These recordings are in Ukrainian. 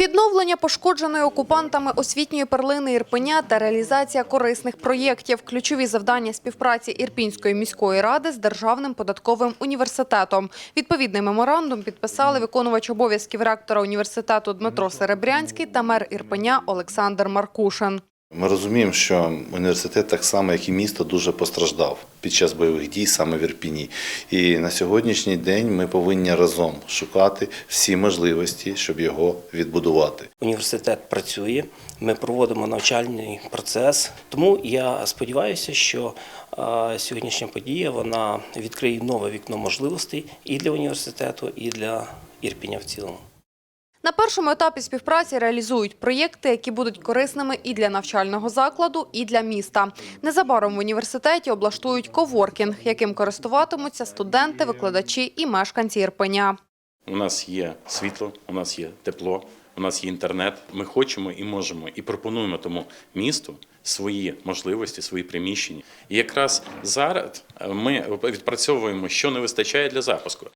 Відновлення пошкодженої окупантами освітньої перлини Ірпеня та реалізація корисних проєктів – ключові завдання співпраці Ірпінської міської ради з Державним податковим університетом. Відповідний меморандум підписали виконувач обов'язків ректора університету Дмитро Серебрянський та мер Ірпеня Олександр Маркушин. Ми розуміємо, що університет, так само як і місто, дуже постраждав під час бойових дій саме в Ірпіні. І на сьогоднішній день ми повинні разом шукати всі можливості, щоб його відбудувати. Університет працює, ми проводимо навчальний процес. Тому я сподіваюся, що сьогоднішня подія вона відкриє нове вікно можливостей і для університету, і для Ірпіня в цілому. На першому етапі співпраці реалізують проєкти, які будуть корисними і для навчального закладу, і для міста. Незабаром в університеті облаштують коворкінг, яким користуватимуться студенти, викладачі і мешканці Ірпеня. У нас є світло, у нас є тепло, у нас є інтернет. Ми хочемо і можемо, і пропонуємо тому місту свої можливості, свої приміщення. І якраз зараз ми відпрацьовуємо, що не вистачає для запуску.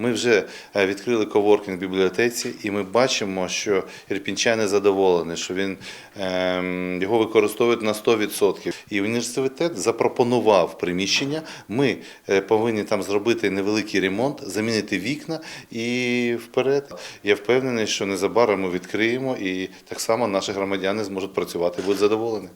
Ми вже е, відкрили коворкінг в бібліотеці, і ми бачимо, що ірпінчани задоволені, що він ем, його використовують на 100%. І університет запропонував приміщення. Ми е, повинні там зробити невеликий ремонт, замінити вікна і вперед. Я впевнений, що незабаром ми відкриємо, і так само наші громадяни зможуть працювати, будуть задоволені.